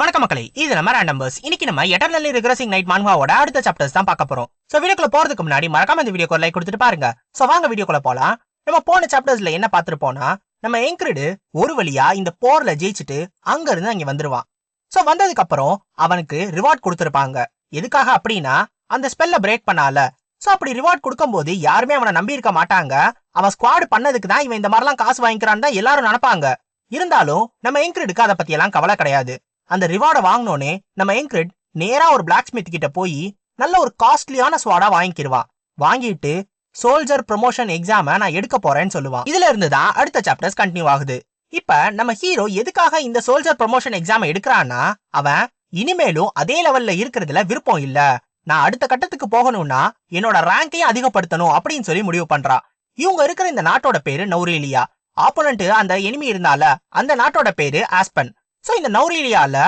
வணக்க மக்களே இது நம்ம நம்பர்ஸ் இன்னைக்கு நம்ம எட்டர்னல் ரிகரசிங் நைட் மான்வாவோட அடுத்த சாப்டர்ஸ் தான் பார்க்க போறோம். சோ வீடியோக்குள்ள போறதுக்கு முன்னாடி மறக்காம இந்த வீடியோக்கு லைக் கொடுத்துட்டு பாருங்க. சோ வாங்க வீடியோக்குள்ள போலாம். நம்ம போன சாப்டர்ஸ்ல என்ன பார்த்திருப்போம்னா நம்ம என்கிரிடு ஒரு வழியா இந்த போர்ல ஜெயிச்சுட்டு அங்க இருந்து அங்க வந்துருவான். சோ வந்ததுக்கு அப்புறம் அவனுக்கு ரிவார்ட் கொடுத்துருப்பாங்க. எதுக்காக அப்படின்னா அந்த ஸ்பெல்ல பிரேக் பண்ணால. சோ அப்படி ரிவார்ட் கொடுக்கும்போது யாருமே அவனை நம்பி இருக்க மாட்டாங்க. அவன் ஸ்குவாடு பண்ணதுக்கு தான் இவன் இந்த மாதிரிலாம் காசு வாங்கிக்கிறான்னு தான் எல்லாரும் நினைப்பாங்க. இருந்தாலும் நம்ம என்கிரிடுக்கு அதை பத்தி எல்லாம் கவலை கிடையாது. அந்த ரிவார்டை வாங்கினோனே நம்ம என்கிரிட் நேரா ஒரு பிளாக் ஸ்மித் கிட்ட போய் நல்ல ஒரு காஸ்ட்லியான ஸ்வாடா வாங்கிக்கிடுவான் வாங்கிட்டு சோல்ஜர் ப்ரொமோஷன் எக்ஸாம நான் எடுக்க போறேன்னு சொல்லுவான் இதுல இருந்து தான் அடுத்த சாப்டர்ஸ் கண்டினியூ ஆகுது. இப்ப நம்ம ஹீரோ எதுக்காக இந்த சோல்ஜர் ப்ரொமோஷன் எக்ஸாம் எடுக்கிறான்னா அவன் இனிமேலும் அதே லெவல்ல இருக்கிறதுல விருப்பம் இல்ல. நான் அடுத்த கட்டத்துக்கு போகணும்னா என்னோட ரேங்கையும் அதிகப்படுத்தணும் அப்படின்னு சொல்லி முடிவு பண்றான் இவங்க இருக்கிற இந்த நாட்டோட பேரு நௌரேலியா. ஆப்போனண்ட் அந்த எனிமி இருந்தால அந்த நாட்டோட பேரு ஆஸ்பன் சோ இந்த நௌரேலியாவில்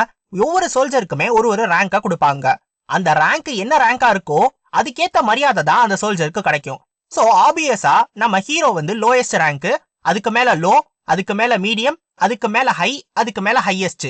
ஒவ்வொரு சோல்ஜருக்குமே ஒரு ஒரு ரேங்கா கொடுப்பாங்க. அந்த ரேங்க் என்ன ரேங்கா இருக்கோ அதுக்கேத்த மரியாதை தான் அந்த சோல்ஜருக்கு கிடைக்கும். சோ ஆபியஸா நம்ம ஹீரோ வந்து லோயஸ்ட் ரேங்க் அதுக்கு மேல லோ அதுக்கு மேல மீடியம் அதுக்கு மேல ஹை அதுக்கு மேல ஹையஸ்ட்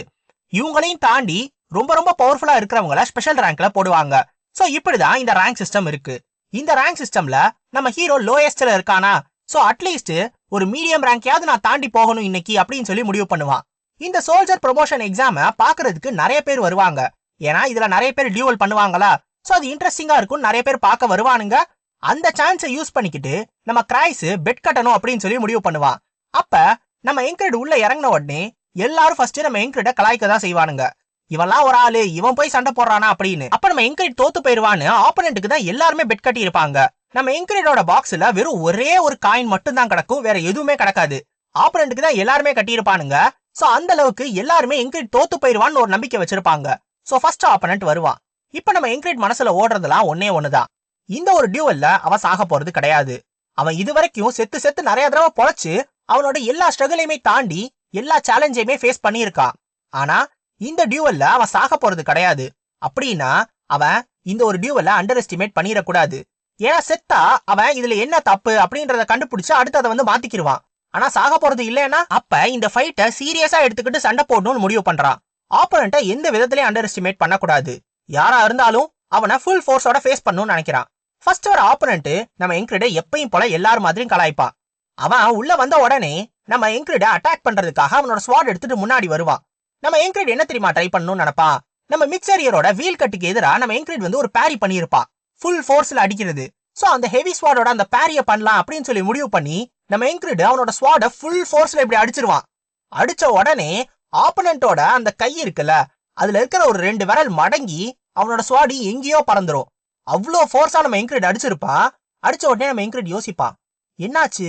இவங்களையும் தாண்டி ரொம்ப ரொம்ப பவர்ஃபுல்லா இருக்கிறவங்கள ஸ்பெஷல் ரேங்க்ல போடுவாங்க. சோ இப்படிதான் இந்த ரேங்க் சிஸ்டம் இருக்கு. இந்த ரேங்க் சிஸ்டம்ல நம்ம ஹீரோ லோயஸ்ட்ல இருக்கானா? சோ அட்லீஸ்ட் ஒரு மீடியம் ரேங்கையாவது நான் தாண்டி போகணும் இன்னைக்கு அப்படின்னு சொல்லி முடிவு பண்ணுவான். இந்த சோல்ஜர் ப்ரொமோஷன் எக்ஸாம பாக்குறதுக்கு நிறைய பேர் வருவாங்க. ஏன்னா இதுல நிறைய பேர் டியூவல் பண்ணுவாங்களா? சோ அது இன்ட்ரெஸ்டிங்கா இருக்கும் நிறைய பேர் பார்க்க வருவானுங்க. அந்த சான்ஸை யூஸ் பண்ணிக்கிட்டு நம்ம கிரைஸ் பெட் கட்டணும் அப்படின்னு சொல்லி முடிவு பண்ணுவான். அப்ப நம்ம என்கிரட் உள்ள இறங்கின உடனே எல்லாரும் ஃபர்ஸ்ட் நம்ம என்கிரட கலாய்க்க தான் செய்வானுங்க. இவன்லாம் ஒரு ஆளு இவன் போய் சண்டை போடுறானா அப்படின்னு. அப்ப நம்ம என்கிரட் தோத்து போயிருவான்னு ஆப்பனண்ட்டுக்கு தான் எல்லாருமே பெட் கட்டி இருப்பாங்க. நம்ம என்கிரடோட பாக்ஸ்ல வெறும் ஒரே ஒரு காயின் மட்டும் தான் கிடக்கும் வேற எதுவுமே கிடக்காது. ஆப்பனண்ட்டுக்கு தான் எல்லாருமே கட்டியிருப்பானுங்க. சோ அந்த அளவுக்கு எல்லாருமே என்கிரிட் தோத்து போயிருவான்னு ஒரு நம்பிக்கை வச்சிருப்பாங்க. சோ ஃபர்ஸ்ட் ஆப்பனண்ட் வருவான். இப்ப நம்ம என்கிரிட் மனசுல ஓடுறதுலாம் ஒன்னே ஒன்னுதான் இந்த ஒரு டியூவல்ல அவன் சாக போறது கிடையாது. அவன் இது வரைக்கும் செத்து செத்து நிறைய தடவை பொழைச்சு அவனோட எல்லா ஸ்ட்ரகிளையுமே தாண்டி எல்லா சேலஞ்சையுமே ஃபேஸ் பண்ணியிருக்கான் ஆனா இந்த டியூவல்ல அவன் சாக போறது கிடையாது. அப்படின்னா அவன் இந்த ஒரு டியூவல்ல அண்டர் எஸ்டிமேட் பண்ணிடக்கூடாது. ஏன்னா செத்தா அவன் இதுல என்ன தப்பு அப்படின்றத கண்டுபிடிச்சு அடுத்து அதை வந்து மாத்திக்கிடுவான் ஆனா சாக போறது இல்லைன்னா அப்ப இந்த ஃபைட்டை சீரியஸா எடுத்துக்கிட்டு சண்டை போடணும்னு முடிவு பண்றான் ஆப்போனண்ட்டை எந்த விதத்திலயும் அண்டர் எஸ்டிமேட் பண்ணக்கூடாது. யாரா இருந்தாலும் அவனை ஃபுல் ஃபோர்ஸோட ஃபேஸ் பண்ணணும்னு நினைக்கிறான். ஃபர்ஸ்ட் ஒரு ஆப்போனண்ட் நம்ம என்கிரிட எப்பயும் போல எல்லாரும் மாதிரியும் கலாய்ப்பான் அவன் உள்ள வந்த உடனே நம்ம என்கிரிட அட்டாக் பண்றதுக்காக அவனோட ஸ்வாட் எடுத்துட்டு முன்னாடி வருவான் நம்ம என்கிரிட் என்ன தெரியுமா ட்ரை பண்ணணும்னு நினைப்பான் நம்ம மிக்சரியரோட வீல் கட்டுக்கு எதிரா நம்ம என்கிரிட் வந்து ஒரு பேரி பண்ணியிருப்பான் ஃபுல் ஃபோர்ஸ்ல அடிக்கிறது. சோ அந்த ஹெவி ஸ்வாடோட அந்த பேரியை பண்ணலாம் அப்படின்னு சொல்லி முடிவு பண்ணி நம்ம என்கிரிட் அவனோட ஸ்வாட ஃபுல் ஃபோர்ஸ்ல இப்படி அடிச்சிருவான். அடிச்ச உடனே ஆப்பனண்டோட அந்த கை இருக்குல்ல அதுல இருக்கிற ஒரு ரெண்டு விரல் மடங்கி அவனோட ஸ்வாடி எங்கேயோ பறந்துரும். அவ்வளோ ஃபோர்ஸா நம்ம என்கிரிட் அடிச்சிருப்பான். அடிச்ச உடனே நம்ம என்கிரிட் யோசிப்பான். என்னாச்சு?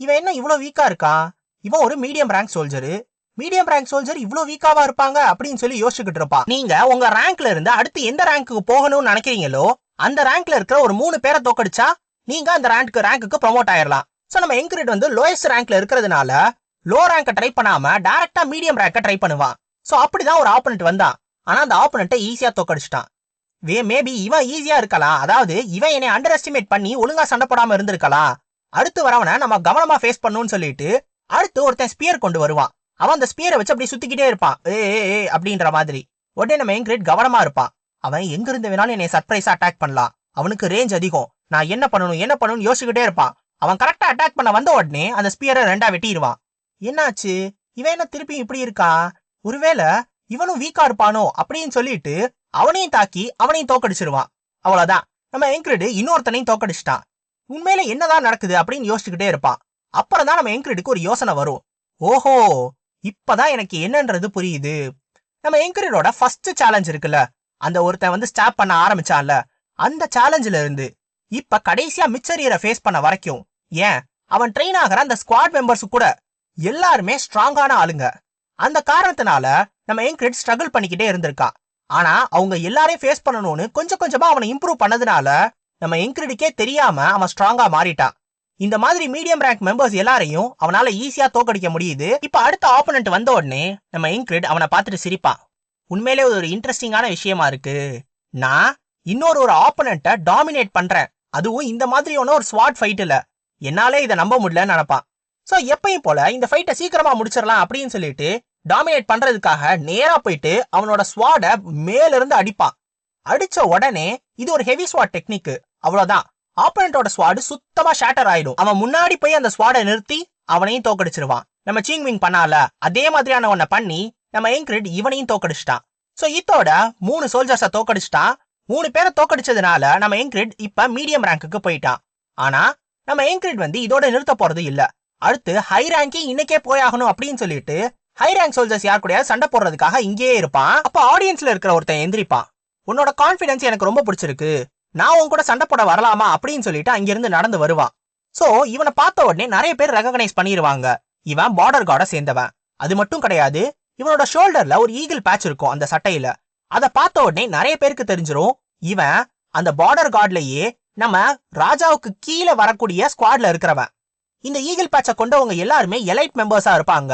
இவன் என்ன இவ்வளோ வீக்கா இருக்கான்? இவன் ஒரு medium rank soldier medium rank soldier இவ்ளோ வீக்காவா இருப்பாங்க? அப்படின்னு சொல்லி யோசிச்சுக்கிட்டு இருப்பான். நீங்க உங்க ரேங்க்ல இருந்து அடுத்து எந்த ரேங்க்குக்கு போகணும்னு நினைக்கிறீங்களோ அந்த ரேங்க்ல இருக்கிற ஒரு மூணு பேரை தோக்கடிச்சா நீங்க அந்த ரேங்க் ரேங்க்குக்கு ப்ரொமோட் ஆயிரலாம். சோ நம்ம என்கிரிட் வந்து லோயஸ்ட் ரேங்க்ல இருக்கிறதுனால லோ ரேங்க ட்ரை பண்ணாம டேரக்டா மீடியம் ரேங்க ட்ரை பண்ணுவான். சோ அப்படிதான் ஒரு ஆப்பனண்ட் வந்தான். ஆனா அந்த ஆப்பனண்ட்டை ஈஸியா தோக்கடிச்சிட்டான். வே மேபி இவன் ஈஸியா இருக்கலாம். அதாவது இவன் என்னை அண்டர் எஸ்டிமேட் பண்ணி ஒழுங்கா சண்டை போடாம இருந்திருக்கலாம். அடுத்து வரவனை நம்ம கவனமா ஃபேஸ் பண்ணணும்னு சொல்லிட்டு அடுத்து ஒருத்தன் ஸ்பியர் கொண்டு வருவான். அவன் அந்த ஸ்பியரை வச்சு அப்படி சுத்திக்கிட்டே இருப்பான். ஏ ஏ அப்படின்ற மாதிரி. உடனே நம்ம என்கிரேட் கவனமா இருப்பான். அவன் எங்கிருந்து வேணாலும் என்னை சர்ப்ரைஸா அட்டாக் பண்ணலாம். அவனுக்கு ரேஞ்ச் அதிகம். நான் என்ன பண்ணணும் என்ன பண்ணணும்னு யோசிச்சுக்கிட்டே இருப்பான். அவன் கரெக்டா அட்டாக் பண்ண வந்த உடனே அந்த ஸ்பியரை ரெண்டா வெட்டிடுவான். என்னாச்சு? இவன் என்ன திருப்பி இப்படி இருக்கான் ஒருவேளை இவனும் வீக்கா இருப்பானோ அப்படின்னு சொல்லிட்டு அவனையும் தாக்கி அவனையும் தோக்கடிச்சிருவான். அவ்வளவுதான். நம்ம என்கிரிடு இன்னொருத்தனையும் தோக்கடிச்சிட்டான். உண்மையில என்னதான் நடக்குது அப்படின்னு யோசிச்சுக்கிட்டே இருப்பான். அப்புறம் தான் நம்ம என்கிரிடுக்கு ஒரு யோசனை வரும். ஓஹோ! இப்பதான் எனக்கு என்னன்றது புரியுது. நம்ம என்கிரிடோட ஃபர்ஸ்ட் சேலஞ்ச் இருக்குல்ல. அந்த ஒருத்தன் வந்து ஸ்டாப் பண்ண ஆரம்பிச்சான்ல. அந்த சேலஞ்சில இருந்து இப்ப கடைசியா மிச்சரியரை ஃபேஸ் பண்ண வரைக்கும் ஏன்? அவன் ட்ரெயின் ஆகிற அந்த ஸ்குவாட் மெம்பர்ஸ் கூட எல்லாருமே ஸ்ட்ராங்கான ஆளுங்க. அந்த காரணத்தினால நம்ம என்கிரிட் ஸ்ட்ரகிள் பண்ணிக்கிட்டே இருந்திருக்கான் ஆனா அவங்க எல்லாரையும் ஃபேஸ் பண்ணணும்னு கொஞ்சம் கொஞ்சமா அவனை இம்ப்ரூவ் பண்ணதுனால நம்ம என்கிரிடுக்கே தெரியாம அவன் ஸ்ட்ராங்கா மாறிட்டான் இந்த மாதிரி மீடியம் ரேங்க் மெம்பர்ஸ் எல்லாரையும் அவனால ஈஸியா தோக்கடிக்க முடியுது. இப்ப அடுத்த ஆப்போனண்ட் வந்த உடனே நம்ம என்கிரிட் அவனை பார்த்துட்டு சிரிப்பான் உண்மையிலே ஒரு இன்ட்ரெஸ்டிங்கான விஷயமா இருக்கு. நான் இன்னொரு ஒரு ஆப்போனண்ட்டை டாமினேட் பண்றேன். அதுவும் இந்த மாதிரியான ஒரு ஸ்வாட் ஃபைட்டுல என்னாலே இதை நம்ப முடியலன்னு நினைப்பான். சோ எப்பயும் போல இந்த ஃபைட்டை சீக்கிரமா முடிச்சிடலாம் அப்படின்னு சொல்லிட்டு டாமினேட் பண்றதுக்காக நேரா போயிட்டு அவனோட ஸ்வாட மேல இருந்து அடிப்பான். அடிச்ச உடனே இது ஒரு ஹெவி ஸ்வாட் டெக்னிக் அவ்வளவுதான். ஆப்பனண்டோட ஸ்வாடு சுத்தமா ஷேட்டர் ஆயிடும். அவன் முன்னாடி போய் அந்த ஸ்வாடை நிறுத்தி அவனையும் தோக்கடிச்சிருவான். நம்ம சீங் விங் பண்ணால அதே மாதிரியான ஒன்ன பண்ணி நம்ம என்கிரிட் இவனையும் தோக்கடிச்சிட்டான். சோ இதோட மூணு சோல்ஜர்ஸ தோக்கடிச்சிட்டான். மூணு பேரை தோக்கடிச்சதுனால நம்ம என்கிரிட் இப்ப மீடியம் ரேங்க்குக்கு போயிட்டான். ஆனா நம்ம என்கிரிட் வந்து இதோட நிறுத்த போறது இல்ல. அடுத்து ஹை ரேங்கே இன்னைக்கே போயாகணும் அப்படின்னு சொல்லிட்டு ஹை ரேங்க் சோல்ஜர்ஸ் யார் கூட சண்டை போடுறதுக்காக இங்கேயே இருப்பான். அப்ப ஆடியன்ஸ்ல இருக்கிற ஒருத்தன் எந்திரிப்பான். உன்னோட கான்பிடன்ஸ் எனக்கு ரொம்ப பிடிச்சிருக்கு. நான் உன் கூட சண்டை போட வரலாமா அப்படின்னு சொல்லிட்டு அங்கிருந்து நடந்து வருவான். சோ இவனை பார்த்த உடனே நிறைய பேர் ரெகனைஸ் பண்ணிடுவாங்க இவன் பார்டர் கார்டை சேர்ந்தவன். அது மட்டும் கிடையாது இவனோட ஷோல்டர்ல ஒரு ஈகிள் பேட்ச் இருக்கும் அந்த சட்டையில. அதை பார்த்த உடனே நிறைய பேருக்கு தெரிஞ்சிரும் இவன் அந்த பார்டர் கார்ட்லயே நம்ம ராஜாவுக்கு கீழே வரக்கூடிய ஸ்குவாட்ல இருக்கிறவன். இந்த ஈகிள் பேட்சை கொண்டவங்க எல்லாருமே எலைட் மெம்பர்ஸா இருப்பாங்க.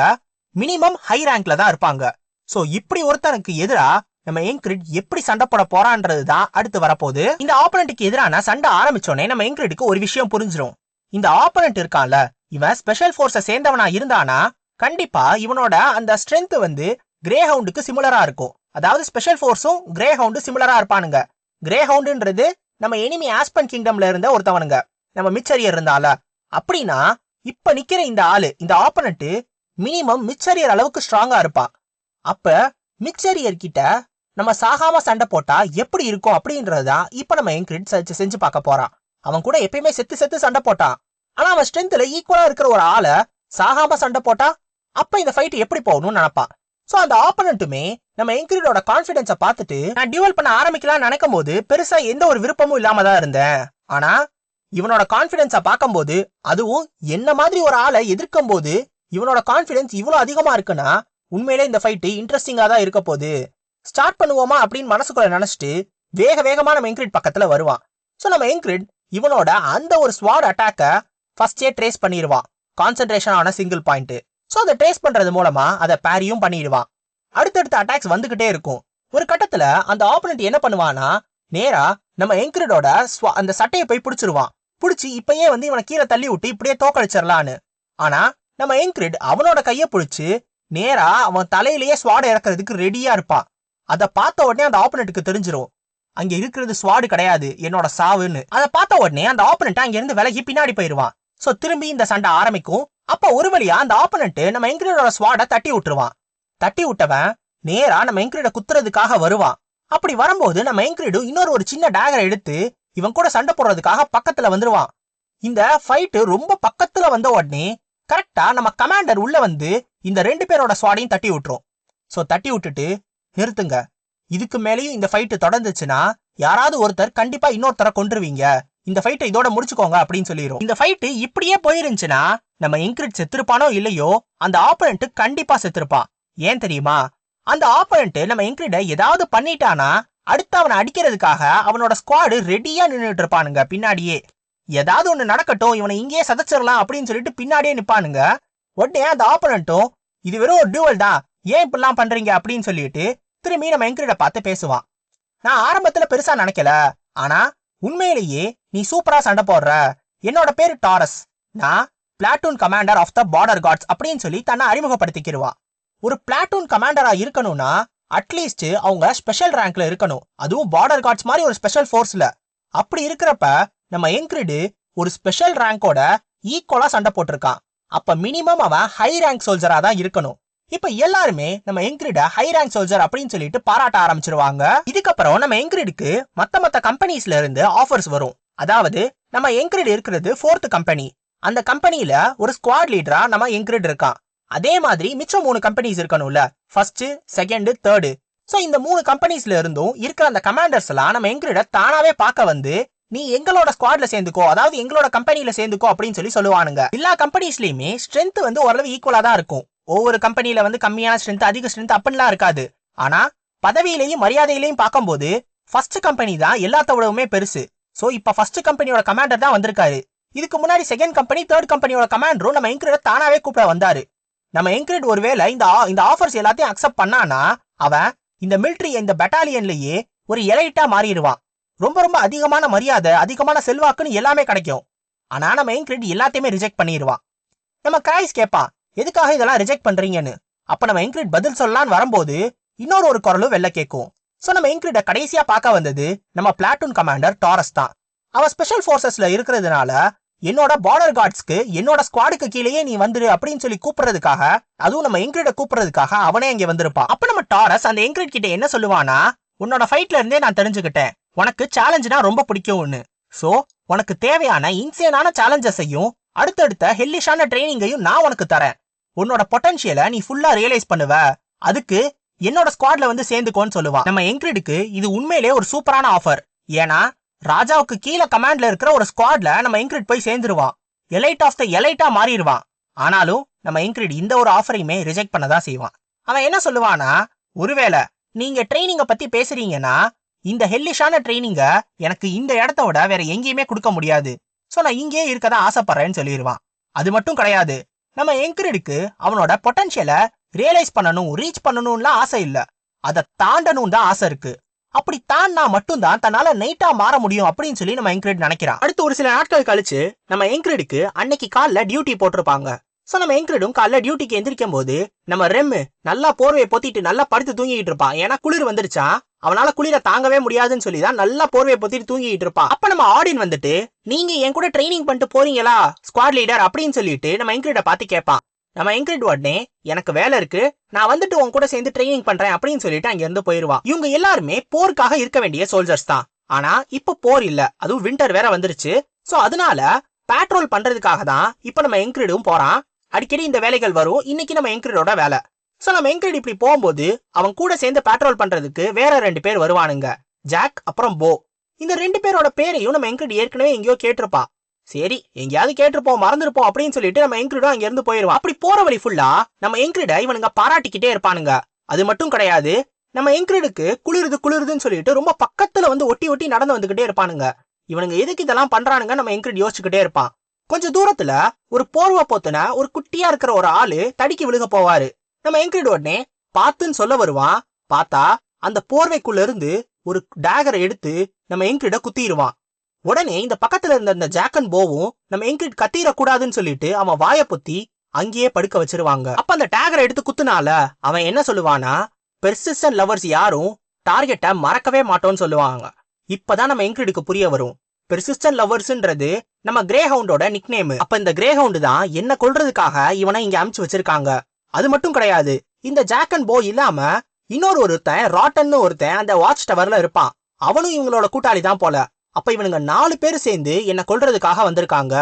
மினிமம் ஹை ரேங்க்ல தான் இருப்பாங்க. சோ இப்படி ஒருத்தனுக்கு எதிரா நம்ம என்கிரிட் எப்படி சண்டை போட போறான்றது தான் அடுத்து வரப்போகுது. இந்த ஆப்பனண்ட்டுக்கு எதிரான சண்டை ஆரம்பிச்சோடனே நம்ம என்கிரிடுக்கு ஒரு விஷயம் புரிஞ்சிடும் இந்த ஆப்பனண்ட் இருக்கான்ல இவன் ஸ்பெஷல் ஃபோர்ஸை சேர்ந்தவனா இருந்தானா? கண்டிப்பா இவனோட அந்த ஸ்ட்ரென்த் வந்து கிரே ஹவுண்டுக்கு சிமிலரா இருக்கும். அதாவது ஸ்பெஷல் ஃபோர்ஸும் கிரே ஹவுண்டு சிமிலரா இருப்பானுங்க. கிரே ஹவுண்டுன்றது நம்ம எனிமி ஆஸ்பன் கிங்டம்ல இருந்த ஒருத்தவனுங்க. நம்ம மிச்சரியர் இருந்தால. அப்படின்னா இப்ப நிக்கிற இந்த ஆளு இந்த ஆப்பனண்ட் மினிமம் மிச்சரியர் அளவுக்கு ஸ்ட்ராங்கா இருப்பான் அப்ப மிச்சரியர் கிட்ட நம்ம சாகாம சண்டை போட்டா எப்படி இருக்கும் அப்படின்றதுதான் இப்ப நம்ம என்கிரிட் செஞ்சு செஞ்சு பார்க்க போறான். அவன் கூட எப்பயுமே செத்து செத்து சண்டை போட்டான். ஆனா அவன் ஸ்ட்ரென்த்ல ஈக்குவலா இருக்கிற ஒரு ஆளை சாகாம சண்டை போட்டா அப்ப இந்த ஃபைட் எப்படி போகணும்னு நினைப்பான். சோ அந்த ஆப்பனண்ட்டுமே நம்ம என்கிரிடோட கான்பிடன்ஸ பார்த்துட்டு நான் டியூவல் பண்ண ஆரம்பிக்கலாம்னு நினைக்கும் போது பெருசா எந்த ஒரு விருப்பமும் இல்லாம தான் இருந்தேன். ஆனா இவனோட கான்ஃபிடென்ஸை பார்க்கும்போது அதுவும் என்ன மாதிரி ஒரு ஆளை எதிர்க்கும் போது இவனோட கான்ஃபிடென்ஸ் இவ்வளோ அதிகமா இருக்குன்னா உண்மையிலே இந்த ஃபைட்டு இன்ட்ரெஸ்டிங்கா தான் இருக்க போகுது. ஸ்டார்ட் பண்ணுவோமா அப்படின்னு மனசுக்குள்ள நினச்சிட்டு வேக வேகமா நம்ம என்கிரிட் பக்கத்துல வருவான். சோ நம்ம என்கிரிட் இவனோட அந்த ஒரு ஸ்வாட் அட்டாக்கை ஃபர்ஸ்டே ட்ரேஸ் பண்ணிடுவான். கான்சென்ட்ரேஷன் ஆன சிங்கிள் பாயிண்ட் சோ அதை ட்ரேஸ் பண்றது மூலமா அதை பேரியும் பண்ணிடுவான். அடுத்தடுத்த அட்டாக்ஸ் வந்துகிட்டே இருக்கும். ஒரு கட்டத்துல அந்த ஆப்பனண்ட் என்ன பண்ணுவானா நேரா நம்ம என்கிரடோட அந்த சட்டையை போய் பிடிச்சிருவான். பிடிச்சி இப்பயே வந்து இவனை கீழே தள்ளி விட்டு இப்படியே தோக்கடிச்சிடலான்னு ஆனா நம்ம என்கிரிட் அவனோட கைய பிடிச்சி நேரா அவன் தலையிலேயே ஸ்வாடு இறக்குறதுக்கு ரெடியா இருப்பான். அதை பார்த்த உடனே அந்த ஆப்பனண்ட்டுக்கு தெரிஞ்சிடும் அங்க இருக்கிறது ஸ்வாடு கிடையாது என்னோட சாவுன்னு. அதை பார்த்த உடனே அந்த ஆப்பனண்ட் அங்க இருந்து விலகி பின்னாடி போயிருவான். சோ திரும்பி இந்த சண்டை ஆரம்பிக்கும். அப்ப ஒரு வழியா அந்த ஆப்பனண்ட் நம்ம என்கிரிடோட ஸ்வாட தட்டி விட்டுருவான். தட்டி விட்டவன் நேரா நம்ம என்கிரீட குத்துறதுக்காக வருவான். அப்படி வரும்போது நம்ம என்கிரிடு இன்னொரு ஒரு சின்ன டேகரை எடுத்து இவன் கூட சண்டை போடுறதுக்காக பக்கத்துல வந்துருவான். இந்த ஃபைட்டு ரொம்ப பக்கத்துல வந்த உடனே கரெக்டா நம்ம கமாண்டர் உள்ள வந்து இந்த ரெண்டு பேரோட ஸ்வாடையும் தட்டி விட்டுரும். சோ தட்டி விட்டுட்டு நிறுத்துங்க. இதுக்கு மேலேயும் இந்த ஃபைட்டு தொடர்ந்துச்சுன்னா யாராவது ஒருத்தர் கண்டிப்பா இன்னொருத்தரை கொண்டுருவீங்க இந்த ஃபைட்டை இதோட முடிச்சுக்கோங்க அப்படின்னு சொல்லிடும் இந்த ஃபைட்டு இப்படியே போயிருந்துச்சுன்னா நம்ம இன்கிரிட் செத்துருப்பானோ இல்லையோ அந்த ஆப்பனண்ட் கண்டிப்பா செத்துருப்பான். ஏன் தெரியுமா? அந்த ஆப்பனண்ட் நம்ம இன்கிரிட ஏதாவது பண்ணிட்டானா அடுத்து அவனை அடிக்கிறதுக்காக அவனோட ஸ்குவாடு ரெடியா நின்றுட்டு இருப்பானுங்க பின்னாடியே. ஏதாவது ஒண்ணு நடக்கட்டும் இவனை இங்கேயே சதச்சிடலாம் அப்படின்னு சொல்லிட்டு பின்னாடியே நிப்பானுங்க. உடனே அந்த ஆப்பனண்ட்டும் இது வெறும் ஒரு டியூவல் தான் ஏன் இப்படிலாம் பண்றீங்க அப்படின்னு சொல்லிட்டு திரும்பி நம்ம என்கிட்ட பார்த்து பேசுவான். நான் ஆரம்பத்துல பெருசா நினைக்கல ஆனா உண்மையிலேயே நீ சூப்பரா சண்டை போடுற. என்னோட பேரு டாரஸ். நான் platoon commander of the border guards அப்படின்னு சொல்லி தன்னை அறிமுகப்படுத்திக்கிடுவா ஒரு பிளாட்டூன் கமாண்டரா இருக்கணும்னா அட்லீஸ்ட் அவங்க ஸ்பெஷல் ரேங்க்ல இருக்கணும். அதுவும் பார்டர் கார்ட்ஸ் மாதிரி ஒரு ஸ்பெஷல் ஃபோர்ஸ்ல அப்படி இருக்கிறப்ப நம்ம என்கிரிடு ஒரு ஸ்பெஷல் ரேங்கோட ஈக்குவலா சண்டை போட்டிருக்கான். அப்ப மினிமம் அவன் ஹை ரேங்க் சோல்ஜரா தான் இருக்கணும். இப்ப எல்லாருமே நம்ம என்கிரிட ஹை ரேங்க் சோல்ஜர் அப்படின்னு சொல்லிட்டு பாராட்ட ஆரம்பிச்சிருவாங்க. இதுக்கப்புறம் நம்ம என்கிரிடுக்கு மத்த மத்த கம்பெனிஸ்ல இருந்து ஆஃபர்ஸ் வரும். அதாவது நம்ம என்கிரிட் இருக்கிறது ஃபோர்த் கம்பெனி அந்த கம்பெனில ஒரு ஸ்குவாட் லீடரா நம்ம என்கிரிட் இருக்கான். அதே மாதிரி மிச்சம் மூணு கம்பெனிஸ் இருக்கணும்ல. ஃபர்ஸ்ட் செகண்ட் தேர்டு சோ இந்த மூணு கம்பெனிஸ்ல இருந்தும் இருக்கிற அந்த கமாண்டர்ஸ் எல்லாம் நம்ம என்கிரிட தானாவே பார்க்க வந்து நீ எங்களோட ஸ்குவாட்ல சேர்ந்துக்கோ அதாவது எங்களோட கம்பெனில சேர்ந்துக்கோ அப்படின்னு சொல்லி சொல்லுவானுங்க. எல்லா கம்பெனிஸ்லயுமே ஸ்ட்ரென்த் வந்து ஓரளவு ஈக்குவலா தான் இருக்கும். ஒவ்வொரு கம்பெனில வந்து கம்மியான ஸ்ட்ரென்த் அதிக ஸ்ட்ரென்த் அப்படின்லாம் இருக்காது. ஆனா பதவியிலையும் மரியாதையிலையும் பார்க்கும்போது ஃபர்ஸ்ட் கம்பெனி தான் எல்லாத்த விடவுமே பெருசு. ஸோ இப்போ ஃபர்ஸ்ட் கம்பெனியோட கமாண்டர் தான் வந்திருக்காரு. இதுக்கு முன்னாடி செகண்ட் கம்பெனி தேர்ட் கம்பெனியோட கமாண்டரும் நம்ம என்கிரிட தானாவே கூப்பிட வந்தாரு. நம்ம என்கிரேட் ஒருவேளை இந்த ஆ- இந்த ஆஃபர்ஸ் எல்லாத்தையும் அக்செப்ட் பண்ணானா அவன் இந்த மிலிட்ரி இந்த பெட்டாலியன்லயே ஒரு எலைட்டா மாறிடுவான். ரொம்ப ரொம்ப அதிகமான மரியாதை அதிகமான செல்வாக்குன்னு எல்லாமே கிடைக்கும். ஆனா நம்ம என்கிரேட் எல்லாத்தையுமே ரிஜெக்ட் பண்ணிடுவான். நம்ம கிரைஸ் கேட்பான் எதுக்காக இதெல்லாம் ரிஜெக்ட் பண்றீங்கன்னு? அப்ப நம்ம என்கிரேட் பதில் சொல்லலாம்னு வரும்போது இன்னொரு ஒரு குரலும் வெளில கேட்கும். சோ நம்ம என்கிரேட கடைசியா பார்க்க வந்தது நம்ம பிளாட்டூன் கமாண்டர் டாரஸ் தான். அவ ஸ்பெஷல் ஃபோர்ஸஸ்ல இருக்கிறதுனால என்னோட பார்டர் கார்ட்ஸ்க்கு என்னோட ஸ்குவாடுக்கு கீழேயே நீ வந்துரு அப்படின்னு சொல்லி கூப்பிடுறதுக்காக அதுவும் நம்ம எங்கிரிட கூப்பிடுறதுக்காக அவனே அங்கே வந்திருப்பான். அப்ப நம்ம டாரஸ் அந்த எங்கிரிட் கிட்ட என்ன சொல்லுவானா உன்னோட ஃபைட்ல இருந்தே நான் தெரிஞ்சுக்கிட்டேன். உனக்கு சேலஞ்சுனா ரொம்ப பிடிக்கும் பிடிக்கும்னு சோ உனக்கு தேவையான இன்சேனான சேலஞ்சஸையும் அடுத்தடுத்த ஹெல்லிஷான ட்ரைனிங்கையும் நான் உனக்கு தரேன். உன்னோட பொட்டன்ஷியலை நீ ஃபுல்லா ரியலைஸ் பண்ணுவ. அதுக்கு என்னோட ஸ்குவாட்ல வந்து சேர்ந்துக்கோன்னு சொல்லுவான். நம்ம எங்கிரிடுக்கு இது உண்மையிலே ஒரு சூப்பரான ஆஃபர் ஏன்னா ராஜாவுக்கு கீழே கமாண்ட்ல இருக்கிற ஒரு ஸ்குவாட்ல நம்ம இன்க்ரிட் போய் சேர்ந்துருவான். Elite of the எலைட்டா மாறிடுவான். ஆனாலும் நம்ம என்கிரிட் இந்த ஒரு ஆஃபரையுமே ரிஜெக்ட் பண்ணதான் செய்வான். அவன் என்ன சொல்லுவானா ஒருவேளை நீங்க ட்ரைனிங்க பத்தி பேசுறீங்கன்னா இந்த ஹெல்லிஷான ட்ரைனிங்க எனக்கு இந்த இடத்த விட வேற எங்கேயுமே கொடுக்க முடியாது. சோ நான் இங்கேயே இருக்கதான் ஆசைப்படுறேன்னு சொல்லிடுவான். அது மட்டும் கிடையாது. நம்ம என்கிரிடுக்கு அவனோட பொட்டன்ஷியலை ரியலைஸ் பண்ணணும் ரீச் பண்ணணும்லாம் ஆசை இல்ல. அதை தாண்டணும் தான் ஆசை இருக்கு. அப்படி தாண்டா மட்டும்தான் தன்னால நைட்டா மாற முடியும் அப்படின்னு சொல்லி நம்ம என்கிரிட் நினைக்கிறான் அடுத்து ஒரு சில நாட்கள் கழிச்சு நம்ம என்கிரிடுக்கு அன்னைக்கு காலில் டியூட்டி போட்டிருப்பாங்க. சோ நம்ம என்கிரிடும் காலைல டியூட்டிக்கு எந்திரிக்கும் போது நம்ம ரெம்மு நல்லா போர்வையை பொத்திட்டு நல்லா படுத்து தூங்கிட்டு இருப்பான் ஏன்னா குளிர் வந்துருச்சா? அவனால குளிர தாங்கவே முடியாதுன்னு சொல்லி தான் நல்லா போர்வையை பொத்திட்டு தூங்கிட்டு இருப்பான் அப்ப நம்ம ஆடியன் வந்துட்டு நீங்க என் கூட ட்ரைனிங் பண்ணிட்டு போறீங்களா ஸ்குவாட் லீடர் அப்படின்னு சொல்லிட்டு நம்ம என்கிரிட பார்த்து கேட்பான் நம்ம என்கிரிட் உடனே எனக்கு வேலை இருக்கு. நான் வந்துட்டு உன் கூட சேர்ந்து ட்ரைனிங் பண்றேன் அப்படின்னு சொல்லிட்டு அங்க இருந்து போயிருவான் இவங்க எல்லாருமே போருக்காக இருக்க வேண்டிய சோல்ஜர்ஸ் தான். ஆனா இப்ப போர் இல்ல. அதுவும் வின்டர் வேற வந்துருச்சு. சோ அதனால பேட்ரோல் பண்றதுக்காக தான் இப்ப நம்ம என்கிரிடும் போறான். அடிக்கடி இந்த வேலைகள் வரும். இன்னைக்கு நம்ம என்கிரிடோட வேலை. சோ நம்ம என்கிரிட் இப்படி போகும்போது அவன் கூட சேர்ந்து பேட்ரோல் பண்றதுக்கு வேற ரெண்டு பேர் வருவானுங்க. ஜாக் அப்புறம் போ இந்த ரெண்டு பேரோட பேரையும் நம்ம என்கிரிட் ஏற்கனவே எங்கேயோ கேட்டிருப்பா. சரி எங்கேயாவது கேட்டிருப்போம் மறந்துருப்போம் அப்படின்னு சொல்லிட்டு நம்ம என்கிரிடும் அங்க இருந்து போயிருவோம். அப்படி போற வழி ஃபுல்லா நம்ம என்கிரிட இவனுங்க பாராட்டிக்கிட்டே இருப்பானுங்க. அது மட்டும் கிடையாது நம்ம என்கிரிடுக்கு குளிருது குளிருதுன்னு சொல்லிட்டு ரொம்ப பக்கத்துல வந்து ஒட்டி ஒட்டி நடந்து வந்துகிட்டே இருப்பானுங்க. இவனுங்க எதுக்கு இதெல்லாம் பண்றானுங்க நம்ம என்கிரிட் யோசிச்சுக்கிட்டே இருப்பான். கொஞ்ச தூரத்துல ஒரு போர்வை போத்துன ஒரு குட்டியா இருக்கிற ஒரு ஆளு தடிக்கி விழுக போவாரு. நம்ம என்கிரிட் உடனே பார்த்துன்னு சொல்ல வருவான். பார்த்தா அந்த போர்வைக்குள்ள இருந்து ஒரு டேகரை எடுத்து நம்ம என்கிரிட குத்திடுவான் உடனே இந்த பக்கத்துல இருந்த இந்த ஜாக்கன் போவும் நம்ம என்கிரிட் கத்திரக்கூடாதுன்னு சொல்லிட்டு அவன் வாய பொத்தி அங்கேயே படுக்க வச்சிருவாங்க. அப்ப அந்த டேகரை எடுத்து குத்துனால அவன் என்ன சொல்லுவானா பெர்சிஸ்டன் லவர்ஸ் யாரும் டார்கெட்டை மறக்கவே மாட்டோம்னு சொல்லுவாங்க. இப்பதான் நம்ம என்கிரிடுக்கு புரிய வரும். பெர்சிஸ்டன் லவர்ஸ்ன்றது நம்ம கிரே ஹவுண்டோட நிக் நேம் அப்ப இந்த கிரே ஹவுண்டு தான் என்ன கொல்றதுக்காக இவனை இங்க அமுச்சு வச்சிருக்காங்க. அது மட்டும் கிடையாது. இந்த ஜாக்கன் போ இல்லாம இன்னொரு ஒருத்தன் ராட்டன்னு ஒருத்தன் அந்த வாட்ச் டவர்ல இருப்பான். அவனும் இவங்களோட கூட்டாளி தான் போல. அப்ப இவனுங்க நாலு பேர் சேர்ந்து என்ன கொல்றதுக்காக வந்திருக்காங்க.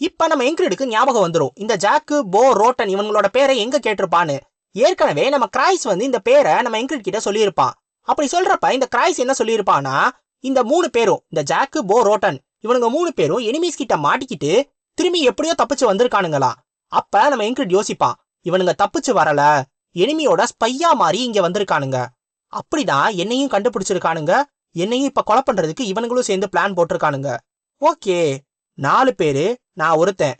இப்ப நம்ம என்கிரிடுக்கு ஞாபகம் வந்துரும். இந்த ஜாக்கு போ ரோட்டன் இவங்களோட பேரை எங்க கேட்டிருப்பான்னு. ஏற்கனவே நம்ம கிரைஸ் வந்து இந்த பேரை நம்ம என்கிரிட் கிட்ட சொல்லியிருப்பான். அப்படி சொல்றப்ப இந்த கிராய்ஸ் என்ன சொல்லியிருப்பானா இந்த மூணு பேரும் இந்த ஜாக்கு போ ரோட்டன் இவனுங்க மூணு பேரும் எனிமீஸ் கிட்ட மாட்டிக்கிட்டு திரும்பி எப்படியோ தப்பிச்சு வந்திருக்கானுங்களா அப்ப நம்ம என்கிரிட் யோசிப்பான் இவனுங்க தப்பிச்சு வரல எனிமியோட ஸ்பையா மாறி இங்க வந்திருக்கானுங்க. அப்படிதான் என்னையும் கண்டுபிடிச்சிருக்கானுங்க. என்னையும் இப்ப கொலை பண்றதுக்கு இவனுங்களும் சேர்ந்து பிளான் போட்டிருக்கானுங்க. ஓகே நாலு பேரு நான் ஒருத்தன்.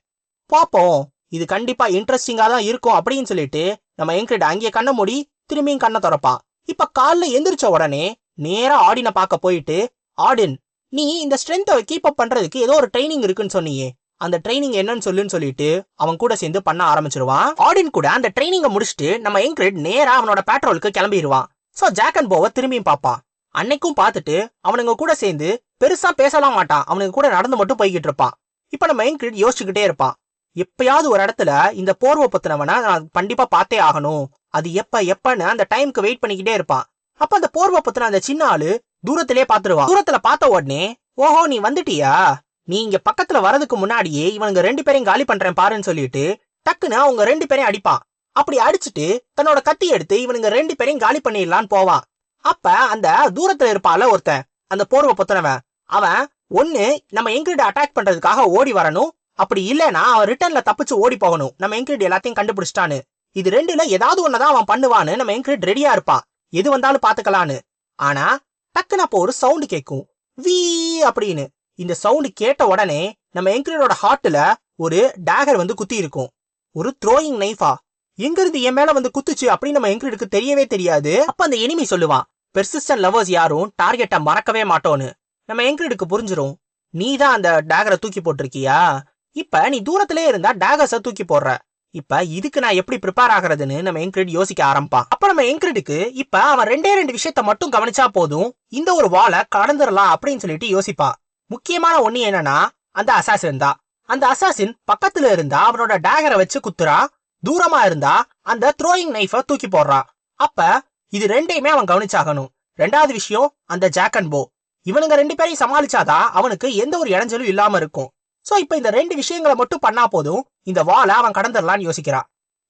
பாப்போம் இது கண்டிப்பா இன்ட்ரெஸ்டிங்கா தான் இருக்கும் அப்படின்னு சொல்லிட்டு நம்ம என்கிட்ட அங்கேயே கண்ண மூடி திரும்பியும் கண்ணை திறப்பான். இப்ப காலைல எந்திரிச்ச உடனே நேரா ஆடினை பார்க்க போயிட்டு ஆடின் நீ இந்த ஸ்ட்ரென்த்தை கீப் அப் பண்றதுக்கு ஏதோ ஒரு ட்ரைனிங் இருக்குன்னு சொன்னியே. அந்த ட்ரைனிங் என்னன்னு சொல்லுன்னு சொல்லிட்டு அவன் கூட சேர்ந்து பண்ண ஆரம்பிச்சிருவான். ஆடின் கூட அந்த ட்ரைனிங்கை முடிச்சுட்டு நம்ம என்கிரிட் நேரா அவனோட பேட்ரோலுக்கு கிளம்பிடுவான் சோ ஜாக் அண்ட் போவை திரும்பியும் பார்ப்பான். அன்னைக்கும் பார்த்துட்டு அவனுங்க கூட சேர்ந்து பெருசா பேசலாம் மாட்டான். அவனுங்க கூட நடந்து மட்டும் போய்கிட்டு இருப்பான். இப்ப நம்ம என்கிரிட் யோசிச்சுக்கிட்டே இருப்பான். எப்பயாவது ஒரு இடத்துல இந்த போர்வை பத்தினவனை நான் கண்டிப்பா பார்த்தே ஆகணும். அது எப்ப எப்பன்னு அந்த டைம்க்கு வெயிட் பண்ணிக்கிட்டே இருப்பான். அப்ப அந்த போர்வை பத்தின அந்த சின்ன ஆளு தூரத்திலே பாத்துருவான் தூரத்துல பார்த்த உடனே ஓஹோ நீ வந்துட்டியா? நீ இங்க பக்கத்துல வரதுக்கு முன்னாடியே இவனுங்க ரெண்டு பேரையும் காலி பண்றேன் பாருன்னு சொல்லிட்டு டக்குன்னு அவங்க ரெண்டு பேரையும் அடிப்பான். அப்படி அடிச்சுட்டு தன்னோட கத்தி எடுத்து இவனுங்க ரெண்டு பேரையும் காலி பண்ணிடலான்னு போவான். அப்ப அந்த தூரத்துல இருப்பால ஒருத்தன் அந்த போர்வை பொத்தனவன். அவன் ஒண்ணு நம்ம எங்கிட்ட அட்டாக் பண்றதுக்காக ஓடி வரணும். அப்படி இல்லைன்னா அவன் ரிட்டர்ன்ல தப்பிச்சு ஓடி போகணும். நம்ம எங்கிட்ட எல்லாத்தையும் கண்டுபிடிச்சிட்டான்னு. இது ரெண்டுல ஏதாவது ஒன்னதான் அவன் பண்ணுவான்னு நம்ம எங்கிட்ட ரெடியா இருப்பான். எது வந்தாலும் பாத்துக்கலான்னு. ஆனா டக்குன்னு அப்போ ஒரு சவுண்டு கேட்கும் வீ அப்படின்னு. இந்த சவுண்டு கேட்ட உடனே நம்ம எங்கிரிடோட ஹார்ட்ல ஒரு டேகர் வந்து குத்தி இருக்கும். ஒரு த்ரோயிங் நைஃபா எங்கிருந்து என் மேல வந்து குத்துச்சு அப்படின்னு நம்ம எங்கிரிடுக்கு தெரியவே தெரியாது. அப்ப அந்த எனிமி சொல்லுவான் பெர்சிஸ்டன் லவர்ஸ் யாரும் டார்கெட்டை மறக்கவே மாட்டோன்னு நம்ம எங்கிரிடுக்கு புரிஞ்சிரும். நீ தான் அந்த டேகரை தூக்கி போட்டிருக்கியா? இப்ப நீ தூரத்திலே இருந்தா டேகர்ஸை தூக்கி போடுற. இப்ப இதுக்கு நான் எப்படி ப்ரிப்பேர் ஆகுறதுன்னு நம்ம என்கிரிட் யோசிக்க ஆரம்பிப்பான். அப்ப நம்ம என்கிரிடுக்கு இப்ப அவன் ரெண்டே ரெண்டு விஷயத்த மட்டும் கவனிச்சா போதும் இந்த ஒரு வாழை கடந்துடலாம் அப்படின்னு சொல்லிட்டு யோசிப்பா முக்கியமான ஒண்ணு என்னன்னா அந்த அசாசின் தான். அந்த அசாசின் பக்கத்துல இருந்தா அவனோட டேகரை வச்சு குத்துறா தூரமா இருந்தா அந்த த்ரோயிங் நைஃப தூக்கி போடுறான். அப்ப இது ரெண்டையுமே அவன் கவனிச்சாகணும். ரெண்டாவது விஷயம் அந்த ஜாக் அண்ட் போ இவனுங்க ரெண்டு பேரையும் சமாளிச்சாதான் அவனுக்கு எந்த ஒரு இடைஞ்சலும் இல்லாம இருக்கும். சோ இப்ப இந்த ரெண்டு விஷயங்களை மட்டும் பண்ணா போதும் இந்த வாலை அவன் கடந்துடலான்னு யோசிக்கிறான்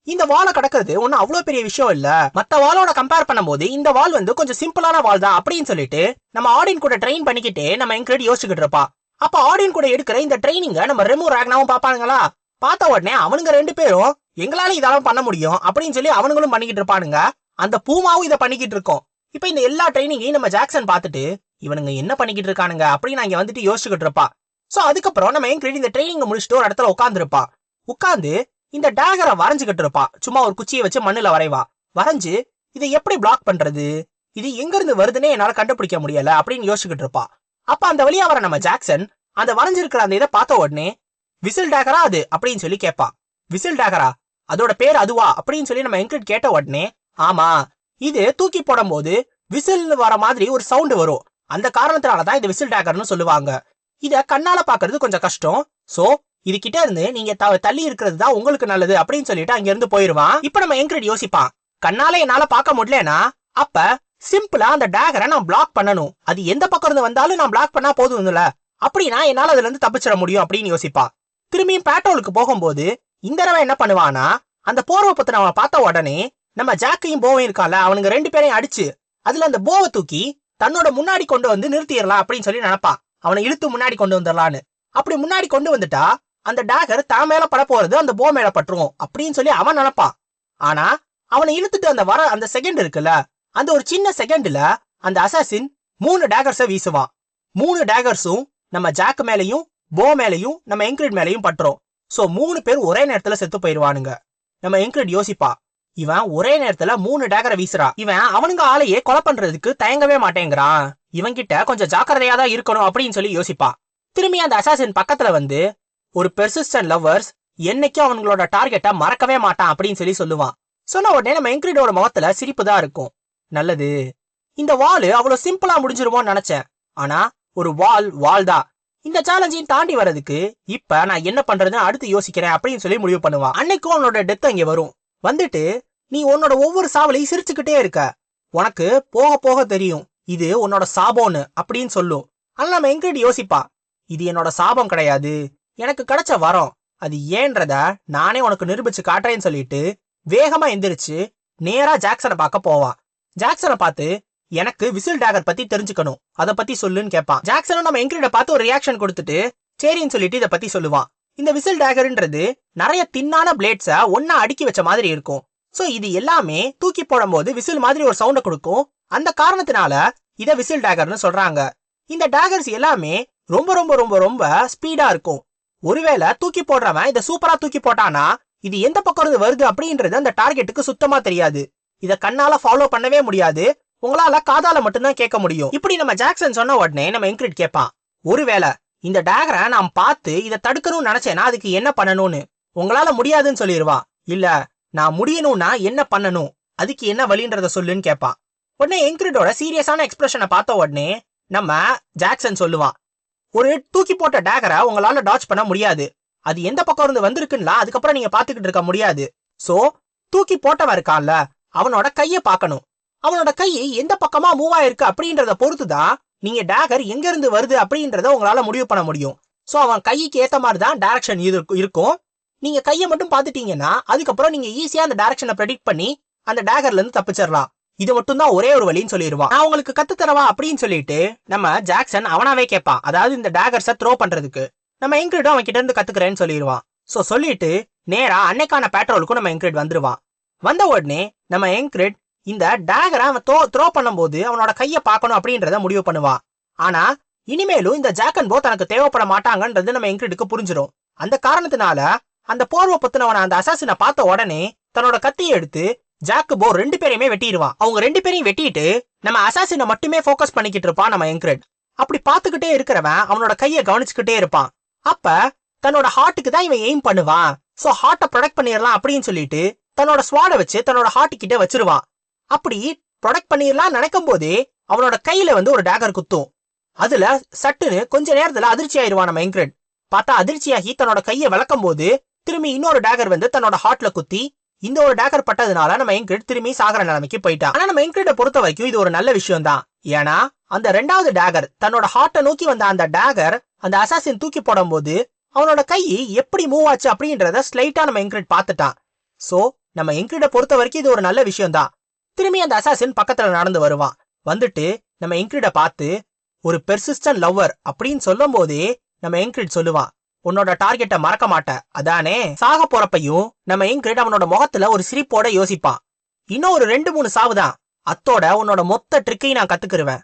இந்த வாலை கடக்கிறது ஒன்னும் அவ்வளவு பெரிய விஷயம் இல்ல. மத்த வாலோட கம்பேர் பண்ணும்போது இந்த வால் வந்து கொஞ்சம் சிம்பிளான வால் தான் அப்படின்னு சொல்லிட்டு நம்ம ஆடியன் கூட ட்ரெயின் பண்ணிக்கிட்டே நம்ம என்கிட்ட யோசிச்சுக்கிட்டு இருப்பா. அப்ப ஆடியன் கூட எடுக்கிற இந்த ட்ரைனிங்க நம்ம ரெமு ராக்னாவும் பாப்பானுங்களா பார்த்த உடனே அவனுங்க ரெண்டு பேரும் எங்களால இதெல்லாம் பண்ண முடியும் அப்படின்னு சொல்லி அவனுங்களும் பண்ணிக்கிட்டு இருப்பானுங்க. அந்த பூமாவும் இதை பண்ணிக்கிட்டு இருக்கோம். இப்போ இந்த எல்லா ட்ரைனிங்கையும் நம்ம ஜாக்சன் பார்த்துட்டு இவனுங்க என்ன பண்ணிக்கிட்டு இருக்கானுங்க அப்படின்னு அங்க வந்துட்டு யோசிச்சுக்கிட்டு இருப்பா. சோ அதுக்கப்புறம் நம்ம என் இந்த ட்ரைனிங் முடிச்சுட்டு ஒரு இடத்துல உட்காந்துருப்பா உட்காந்து இந்த டேகரை வரைஞ்சுக்கிட்டு இருப்பா. சும்மா ஒரு குச்சியை வச்சு மண்ணுல வரைவா. வரைஞ்சு இதை எப்படி பிளாக் பண்றது? இது எங்கிருந்து வருதுன்னே என்னால கண்டுபிடிக்க முடியல அப்படின்னு யோசிச்சுக்கிட்டு இருப்பா. அப்ப அந்த வழியா வர நம்ம ஜாக்சன் அந்த வரைஞ்சிருக்கிற அந்த இதை பார்த்த உடனே விசில் டேகரா அது? அப்படின்னு சொல்லி கேட்பா. விசில் டேகரா அதோட பேர் அதுவா? அப்படின்னு சொல்லி நம்ம என்கிரிட் கேட்ட உடனே ஆமா இது தூக்கி போடும்போது விசில் வர மாதிரி ஒரு சவுண்ட் வரும். அந்த காரணத்தினாலதான் இது விசில் டேகர்னு சொல்லுவாங்க. இத கண்ணால பாக்குறது கொஞ்சம் கஷ்டம். சோ இது கிட்ட இருந்து நீங்க த- தள்ளி இருக்கிறது தான் உங்களுக்கு நல்லது அப்படின்னு சொல்லிட்டு அங்க இருந்து போயிருவான். இப்ப நம்ம என்கிரிட் யோசிப்பான். கண்ணால என்னால பார்க்க முடியலனா அப்ப சிம்பிளா அந்த டேகரை நான் பிளாக் பண்ணணும். அது எந்த பக்கம் இருந்து வந்தாலும் நான் பிளாக் பண்ணா போதும் இல்ல அப்படின்னா என்னால அதுல இருந்து தப்பிச்சிட முடியும் அப்படின்னு யோசிப்பா திரும்பியும் பேட்ரோலுக்கு போகும்போது இந்த தடவை என்ன பண்ணுவானா அந்த போர்வை பத்தின அவன் பார்த்த உடனே நம்ம ஜாக்கையும் போவையும் இருக்கான்ல அவனுங்க ரெண்டு பேரையும் அடிச்சு அதுல அந்த போவை தூக்கி தன்னோட முன்னாடி கொண்டு வந்து நிறுத்திடலாம் அப்படின்னு சொல்லி நினைப்பான். அவனை இழுத்து முன்னாடி கொண்டு வந்துடலான்னு. அப்படி முன்னாடி கொண்டு வந்துட்டா அந்த டாகர் தான் மேல பட போறது அந்த போ மேல பட்டுருவோம் அப்படின்னு சொல்லி அவன் நினைப்பான். ஆனா அவனை இழுத்துட்டு அந்த வர அந்த செகண்ட் இருக்குல்ல அந்த ஒரு சின்ன செகண்ட்ல அந்த அசாசின் மூணு டேகர்ஸ வீசுவான். மூணு டேகர்ஸும் நம்ம ஜாக் மேலயும் போ மேலயும் நம்ம என்கிரிட் மேலயும் பட்டுரும். சோ மூணு பேர் ஒரே நேரத்துல செத்து போயிருவானுங்க நம்ம என்கிரிட் யோசிப்பா இவன் ஒரே நேரத்துல மூணு டேக்கரை வீசுறா. இவன் அவனுங்க ஆளையே கொலை பண்றதுக்கு தயங்கவே மாட்டேங்கிறான் இவன் கிட்ட கொஞ்சம் ஜாக்கிரதையா தான் இருக்கணும் அப்படின்னு சொல்லி யோசிப்பா. திரும்பி அந்த அசாசின் பக்கத்துல வந்து ஒரு பெர்சிஸ்டன்ட் லவ்வர்ஸ் என்னைக்கும் அவங்களோட டார்கெட்டை மறக்கவே மாட்டான் அப்படின்னு சொல்லி சொல்லுவான். சொன்ன உடனே நம்ம என்கிரிடோட முகத்துல சிரிப்பு தான் இருக்கும். நல்லது. இந்த வால் அவ்வளவு சிம்பிளா முடிஞ்சிருமோன்னு நினைச்சேன். ஆனா ஒரு வால் வால் தான். இந்த சேலஞ்சையும் தாண்டி வர்றதுக்கு இப்ப நான் என்ன பண்றதுன்னு அடுத்து யோசிக்கிறேன் அப்படின்னு சொல்லி முடிவு பண்ணுவான். அன்னைக்கும் அவனோட டெத் அங்கே வரும். வந்துட்டு நீ உன்னோட ஒவ்வொரு சாவலையும் சிரிச்சுக்கிட்டே இருக்க. உனக்கு போக போக தெரியும். இது உன்னோட சாபம்னு அப்படின்னு சொல்லும். ஆனா நம்ம எங்கிட்ட யோசிப்பா. இது என்னோட சாபம் கிடையாது. எனக்கு கிடைச்ச வரம். அது ஏன்றத நானே உனக்கு நிரூபிச்சு காட்டுறேன்னு சொல்லிட்டு வேகமா எந்திரிச்சு நேரா ஜாக்சனை பார்க்க போவான் ஜாக்சனை பார்த்து எனக்கு விசில் டேகர் பத்தி தெரிஞ்சுக்கணும். அத பத்தி சொல்லுன்னு கேட்பான் ஜாக்சனும் நம்ம எங்கிட்ட பார்த்து ஒரு ரியாக்ஷன் கொடுத்துட்டு சரின்னு சொல்லிட்டு இத பத்தி சொல்லுவான். இந்த விசில் டேகர்ன்றது நிறைய தின்னான பிளேட்ஸ ஒன்னா அடுக்கி வச்ச மாதிரி இருக்கும். சோ இது எல்லாமே தூக்கி போடும்போது விசில் மாதிரி ஒரு சவுண்ட கொடுக்கும். அந்த காரணத்தினால இத விசில் டேகர்னு சொல்றாங்க. இந்த டேகர்ஸ் எல்லாமே ரொம்ப ரொம்ப ரொம்ப ரொம்ப ஸ்பீடா இருக்கும். ஒருவேளை தூக்கி போடுறவன் இத சூப்பரா தூக்கி போட்டானா இது எந்த பக்கம் இருந்து வருது அப்படின்றது அந்த டார்கெட்டுக்கு சுத்தமா தெரியாது. இத கண்ணால ஃபாலோ பண்ணவே முடியாது. உங்களால காதால மட்டும்தான் கேட்க முடியும். இப்படி நம்ம ஜாக்சன் சொன்ன உடனே நம்ம என்கிரிட் கேட்பான். ஒருவேளை இந்த டேகரை நான் பார்த்து இதை தடுக்கணும்னு நினைச்சேன்னா அதுக்கு என்ன பண்ணணும்னு. உங்களால முடியாதுன்னு சொல்லிடுவா. இல்ல நான் முடியணும்னா என்ன பண்ணணும்? அதுக்கு என்ன வழின்றத சொல்லுன்னு கேட்பான் உடனே என்கிரிட்டோட சீரியஸான எக்ஸ்பிரஷனை பார்த்த உடனே நம்ம ஜாக்சன் சொல்லுவான் ஒரு தூக்கி போட்ட டேகரை உங்களால டாச் பண்ண முடியாது. அது எந்த பக்கம் இருந்து வந்திருக்குன்னா அதுக்கப்புறம் நீங்க பாத்துக்கிட்டு இருக்க முடியாது. சோ தூக்கி போட்டவன் இருக்கான்ல அவனோட கைய பார்க்கணும். அவனோட கை எந்த பக்கமா மூவ் ஆயிருக்கு அப்படின்றத பொறுத்து தான் நீங்க டேகர் எங்க இருந்து வருது அப்படின்றத உங்களால முடிவு பண்ண முடியும். ஸோ அவன் கைக்கு ஏத்த மாதிரி தான் டேரக்ஷன் இருக்கும். நீங்க கையை மட்டும் பாத்துட்டீங்கன்னா அதுக்கப்புறம் நீங்க ஈஸியா அந்த டைரக்ஷனை ப்ரெடிக்ட் பண்ணி அந்த டேகர்ல இருந்து தப்பிச்சிடலாம். இது மட்டும் தான் ஒரே ஒரு வழின்னு சொல்லிடுவான். நான் உங்களுக்கு கத்து தரவா அப்படின்னு சொல்லிட்டு நம்ம ஜாக்சன் அவனாவே கேட்பான். அதாவது இந்த டேகர்ஸை த்ரோ பண்றதுக்கு. நம்ம இன்கிரிடும் அவன் கிட்ட இருந்து கத்துக்கிறேன்னு சொல்லிடுவான். ஸோ சொல்லிட்டு நேரா அன்னைக்கான பேட்ரோலுக்கும் நம்ம இன்கிரிட் வந்துருவான். வந்த உடனே நம்ம என்கிரிட் இந்த டேகரை அவன் த்ரோ த்ரோ பண்ணும்போது அவனோட கையை பார்க்கணும் அப்படின்றத முடிவு பண்ணுவான் ஆனா இனிமேலும் இந்த ஜாக்கன் போ தனக்கு தேவைப்பட மாட்டாங்கன்றது நம்ம எங்கிட்டுக்கு புரிஞ்சிடும் அந்த காரணத்தினால அந்த போர்வை பத்தினவன அந்த அசாசினை பார்த்த உடனே தன்னோட கத்தியை எடுத்து ஜாக்கு போ ரெண்டு பேரையுமே வெட்டிடுவான் அவங்க ரெண்டு பேரையும் வெட்டிட்டு நம்ம அசாசினை மட்டுமே ஃபோக்கஸ் பண்ணிக்கிட்டு இருப்பான் நம்ம என்கிரிட் அப்படி பார்த்துக்கிட்டே இருக்கிறவன் அவனோட கையை கவனிச்சுக்கிட்டே இருப்பான். அப்ப தன்னோட ஹார்ட்டுக்கு தான் இவன் எய்ம் பண்ணுவான். சோ ஹார்ட்டை ப்ரொடெக்ட் பண்ணிடலாம் அப்படின்னு சொல்லிட்டு தன்னோட ஸ்வாடை வச்சு தன்னோட ஹார்ட் கிட்ட வச்சிருவான். அப்படி ப்ரொடெக்ட் பண்ணிடலாம் நினைக்கும் போதே அவனோட கையில வந்து ஒரு டேகர் குத்தும். அதுல சட்டுன்னு கொஞ்ச நேரத்துல அதிர்ச்சி ஆயிருவான் நம்ம என்கிரட் பார்த்தா அதிர்ச்சியாகி தன்னோட கையை விளக்கும் போது திரும்பி இன்னொரு டேகர் வந்து தன்னோட ஹார்ட்ல குத்தி இந்த ஒரு டேகர் பட்டதுனால நம்ம என்கிரிட் திரும்பி சாகர நிலைமைக்கு போயிட்டான் ஆனா நம்ம என்கிரிட்ட பொறுத்த வரைக்கும் இது ஒரு நல்ல விஷயம் தான் ஏன்னா அந்த ரெண்டாவது டேகர் தன்னோட ஹார்ட்டை நோக்கி வந்த அந்த டேகர் அந்த அசாசின் தூக்கி போடும்போது அவனோட கை எப்படி மூவ் ஆச்சு அப்படின்றத ஸ்லைட்டா நம்ம என்கிரிட் பார்த்துட்டான். சோ நம்ம என்கிரிட்ட பொறுத்த வரைக்கும் இது ஒரு நல்ல விஷயம் தான் திரும்பி அந்த அசாசின் பக்கத்துல நடந்து வருவான். வந்துட்டு நம்ம என்கிரிட பார்த்து ஒரு பெர்சிஸ்டன்ட் லவ்வர் அப்படின்னு சொல்லும் போதே நம்ம என்கிரிட் சொல்லுவான் உன்னோட டார்கெட்டை மறக்க மாட்டேன் அதானே? சாக போறப்பையும் நம்ம என்கிரிட் அவனோட முகத்துல ஒரு சிரிப்போட யோசிப்பான். இன்னும் ஒரு ரெண்டு மூணு சாவுதான் அத்தோட உன்னோட மொத்த ட்ரிக்கையும் நான் கத்துக்கிருவேன்.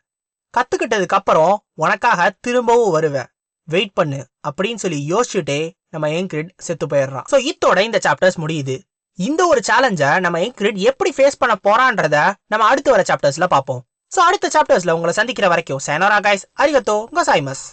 கத்துக்கிட்டதுக்கு அப்புறம் உனக்காக திரும்பவும் வருவேன். வெயிட் பண்ணு அப்படின்னு சொல்லி யோசிச்சுட்டே நம்ம என்கிரிட் செத்து போயிடுறான் சோ இத்தோட இந்த சாப்டர்ஸ் முடியுது. இந்த ஒரு சேலஞ்ச நம்ம இன்க்ரிட் எப்படி ஃபேஸ் பண்ண போறான்றத நம்ம அடுத்து வர சாப்டர்ஸ்ல பார்ப்போம். ஸோ அடுத்த சாப்டர்ஸ்ல உங்களை சந்திக்கிற வரைக்கும் சேனோரா கைஸ் அரிகத்தோ கோசாய்மஸ்